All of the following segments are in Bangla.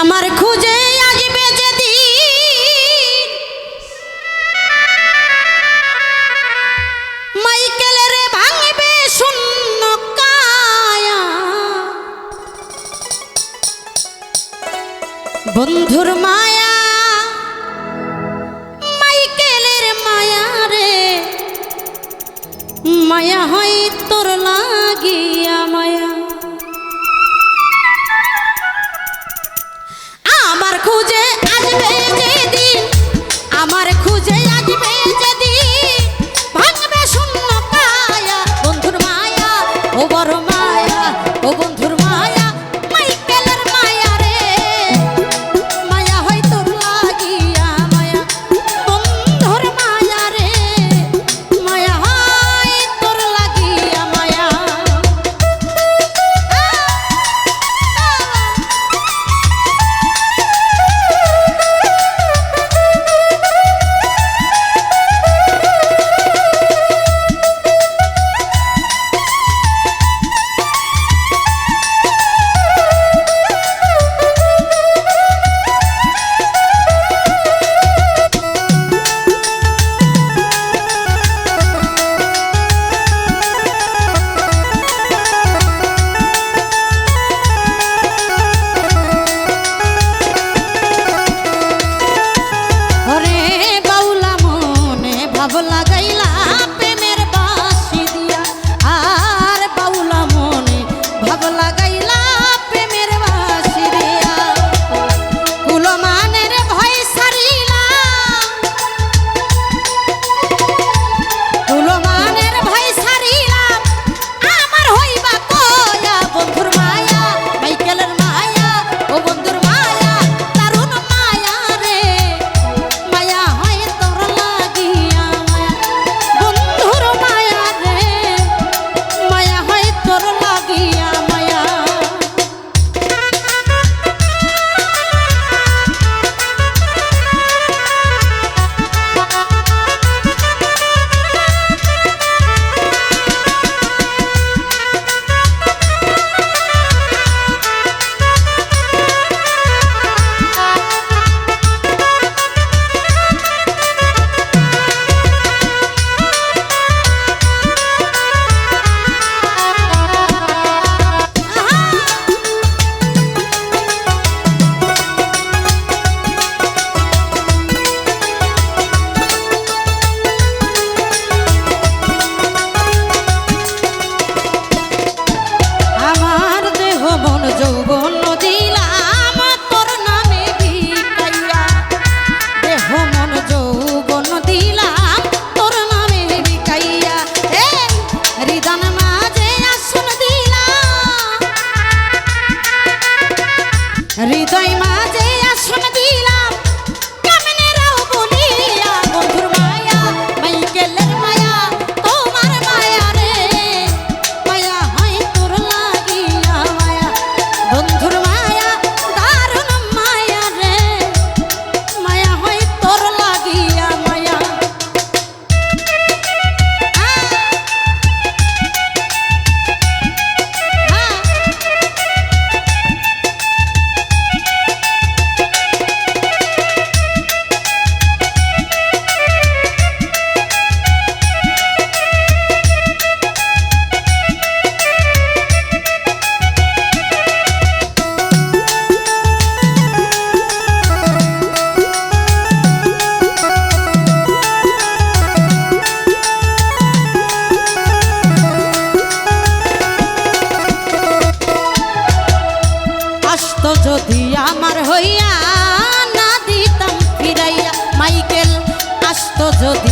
আমার খুঁজে আসবে যদি মাইকেলের ভাঙবে শূন্য কায়া। বন্ধুর মায়া, মাইকেলের মায়া রে। মায়া হয় তোর লাগিয়া মায়া। Cây হইয়া না দিতাম ফিরাইয়া মাইকেল আসতো যদি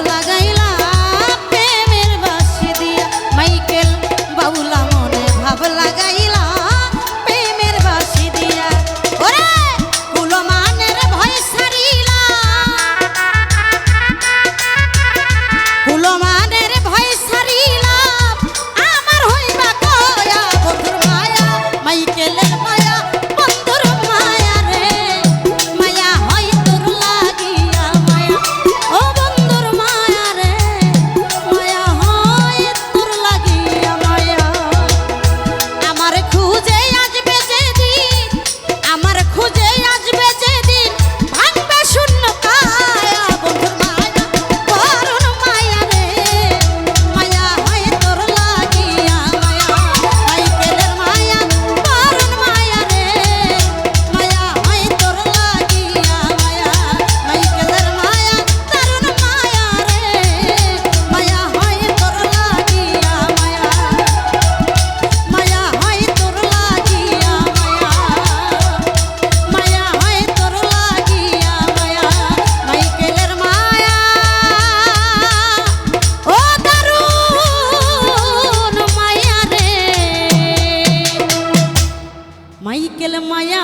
লাগাই গেল মায়া